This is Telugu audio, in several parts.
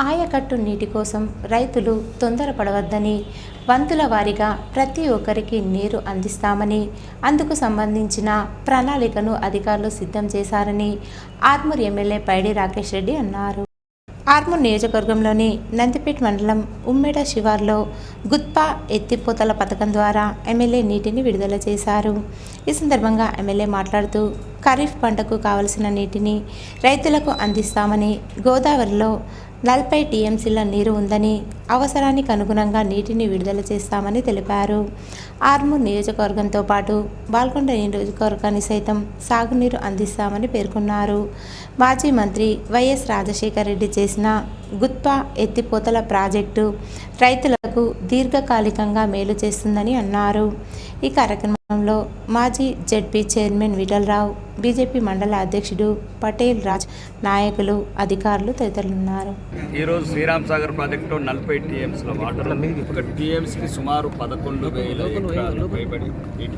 ఆయకట్టు నీటి కోసం రైతులు తొందరపడవద్దని వంతుల వారీగా ప్రతి ఒక్కరికి నీరు అందిస్తామని అందుకు సంబంధించిన ప్రణాళికను అధికారులు సిద్ధం చేశారని ఆర్మూర్ ఎమ్మెల్యే పైడి రాకేష్ రెడ్డి అన్నారు. ఆర్మూర్ నియోజకవర్గంలోని నందిపేట్ మండలం ఉమ్మేడ శివార్లో గుత్పా ఎత్తిపోతల పథకం ద్వారా ఎమ్మెల్యే నీటిని విడుదల చేశారు. ఈ సందర్భంగా ఎమ్మెల్యే మాట్లాడుతూ ఖరీఫ్ పంటకు కావలసిన నీటిని రైతులకు అందిస్తామని గోదావరిలో నలభై టీఎంసీల నీరు ఉందని అవసరానికి అనుగుణంగా నీటిని విడుదల చేస్తామని తెలిపారు. ఆర్మూర్ నియోజకవర్గంతో పాటు బాల్కొండ నియోజకవర్గాన్ని సైతం సాగునీరు అందిస్తామని పేర్కొన్నారు. మాజీ మంత్రి వైఎస్ రాజశేఖర రెడ్డి చేసిన గుత్పా ఎత్తిపోతల ప్రాజెక్టు రైతులకు దీర్ఘకాలికంగా మేలు చేస్తుందని అన్నారు. ఈ కార్యక్రమంలో మాజీ జెడ్పీ చైర్మన్ విఠలరావు బీజేపీ మండల అధ్యక్షుడు పటేల్ రాజ్ నాయకులు అధికారులు తదితరులున్నారు. ఈరోజు శ్రీరామ్ సాగర్ ప్రాజెక్టు నలభై టీఎంసీల వాటర్ ఒక టీఎంసీకి సుమారు పదకొండు వేల ఎకరాలు పైబడి నీటి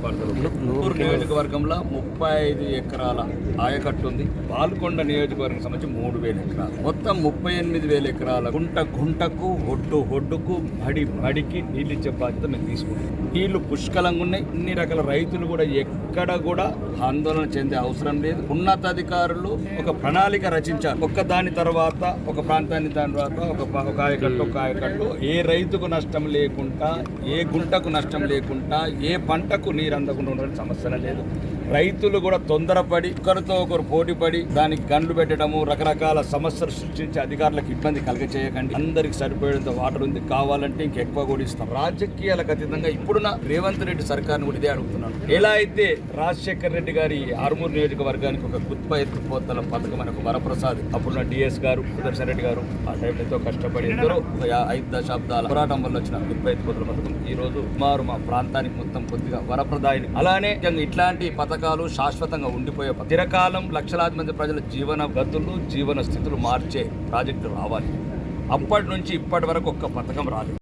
నియోజకవర్గంలో ముప్పై ఐదు ఎకరాల ఆయకట్టు ఉంది. పాల్కొండ నియోజకవర్గం సంబంధించి మూడు వేల ఎకరాలు. మొత్తం ముప్పై ఎనిమిది వేల ఎకరాల గుంట గుంటకు ఒడ్డు ఒడ్డుకు బడి బడికి నీళ్ళు ఇచ్చే బాధ్యత మేము తీసుకుంటాం నీళ్ళు పుష్కలంగా ఉన్నాయి. అన్ని రకాల రైతులు కూడా ఎక్కడ కూడా ఆందోళన చెందే అవసరం లేదు. ఉన్నతాధికారులు ఒక ప్రణాళిక రచించారు ఒక్క దాని తర్వాత ఒక ప్రాంతాన్ని దాని తర్వాత ఒక ఒక ఆయకట్టు ఒక ఆయకట్టు. ఏ రైతుకు నష్టం లేకుండా ఏ గుంటకు నష్టం లేకుండా ఏ పంటకు నీరు అందకుండా ఉండడం సమస్య లేదు. రైతులు కూడా తొందరపడి ఒకరితో ఒకరు పోటీపడి దానికి గండ్లు పెట్టడము రకరకాల సమస్యలు సృష్టించి అధికారులకు ఇబ్బంది కలగచేయకండి. అందరికి సరిపోయేంత వాటర్ ఉంది. కావాలంటే ఇంకెక్కువ కూడా ఇస్తాం. రాజకీయాలకు అతీతంగా ఇప్పుడున్న రేవంత్ రెడ్డి సర్కార్ని కూడా ఇదే అడుగుతున్నాను. ఎలా అయితే రాజశేఖర్ రెడ్డి గారి ఆర్మూర్ నియోజకవర్గానికి ఒక గుత్ప ఎత్తుపోతల పథకం అని ఒక వరప్రసాద్ అప్పుడున్న డిఎస్ గారు సుదర్శన్ రెడ్డి గారు ఆ టైంలో ఎంతో కష్టపడి ఎందరో ఒక ఐదు దశాబ్దాల పోరాటం వల్ల వచ్చిన గుత్ప ఎత్తుపోతల పథకం. ఈ రోజు సుమారు మా ప్రాంతానికి మొత్తం కొద్దిగా వరప్రదాయని. అలానే ఇట్లాంటి పథకం పథకాలు శాశ్వతంగా ఉండిపోయే చిరకాలం లక్షలాది మంది ప్రజల జీవన గతులు జీవన స్థితులు మార్చే ప్రాజెక్టు రావాలి. అప్పటి నుంచి ఇప్పటి వరకు ఒక్క పథకం రాలేదు.